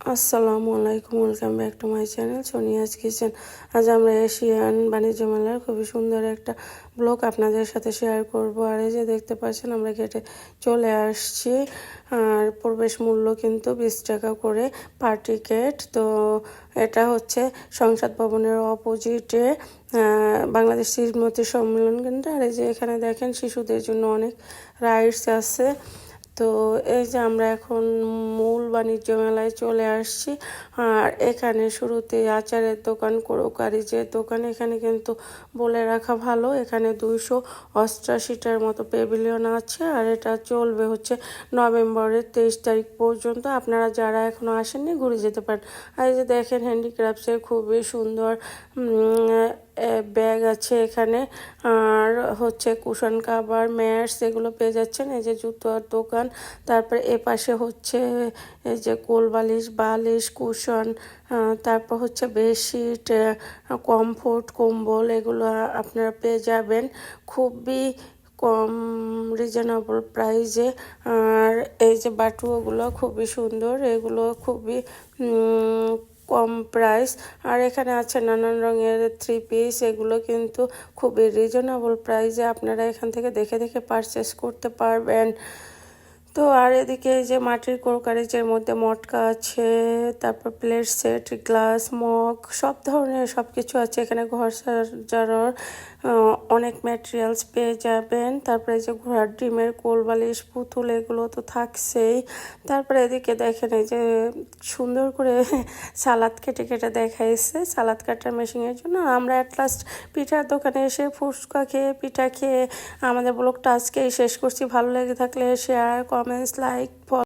আসসালামু আলাইকুম welcome back to my channel Sonia's kitchen আজ আমরা এশিয়ান বাণিজ্য মেলার খুবই সুন্দর একটা ব্লগ আপনাদের সাথে শেয়ার করব। আর এই যে দেখতে পাচ্ছেন, আমরা গেটে চলে আসছি। আর প্রবেশ মূল্য কিন্তু বিশ টাকা করে পার টিকেট তো এটা হচ্ছে সংসদ ভবনের অপোজিটে বাংলাদেশ শ্রীমতী সম্মেলন কেন্দ্র। আর এই যে এখানে দেখেন, শিশুদের জন্য অনেক রাইডস আছে। তো এই যে আমরা এখন মূল বাণিজ্য মেলায় চলে আসছি। আর এখানে শুরুতে আচারের দোকান যে দোকান, এখানে কিন্তু বলে রাখা ভালো। এখানে দুইশো অষ্টাশিটার মতো পেভিলিয়ন আছে আর এটা চলবে হচ্ছে নভেম্বরের তেইশ তারিখ পর্যন্ত। আপনারা যারা এখনও আসেননি, ঘুরে যেতে পারেন। আর এই যে দেখেন হ্যান্ডিক্রাফটসের খুবই সুন্দর ব্যাগ আছে এখানে। আর হচ্ছে কুশন কাবার ম্যাটস এগুলো পেয়ে যাচ্ছেন। এই যে জুতোর দোকান তারপরে এ পাশে হচ্ছে এই যে কোল বালিশ বালিশ, কুশন তারপর হচ্ছে বেডশিট কমফোর্ট, কম্বল এগুলো আপনারা পেয়ে যাবেন। খুবই কম রিজনেবল প্রাইজে। আর এই যে বাটুয়াগুলো খুবই সুন্দর, এগুলো খুবই কম প্রাইস। আর এখানে আছে নানান রঙের থ্রি পিস এগুলো কিন্তু খুবই রিজনেবল প্রাইসে আপনারা এখান থেকে দেখে দেখে পারচেস করতে পারবেন। তো আর এদিকে যে মাটির কোরকারিজের মধ্যে মটকা আছে, তারপর প্লেট সেট গ্লাস মগ, সব ধরনের সব কিছু আছে। এখানে ঘর সাজানোর অনেক ম্যাটেরিয়ালস পেয়ে যাবেন। তারপরে যে ঘোড়ার ডিমের কোল বালিশ পুতুল, এগুলো তো থাকছেই। তারপরে এদিকে দেখেন এই যে সুন্দর করে সালাদ কেটে কেটে দেখাইছে। সালাদ কাটার মেশিনের জন্য আমরা অ্যাট লাস্ট পিঠার দোকানে এসে ফুচকা খেয়ে, পিঠা খেয়ে আমাদের ব্লগটা আজকেই শেষ করছি। ভালো লেগে থাকলে শেয়ার comments like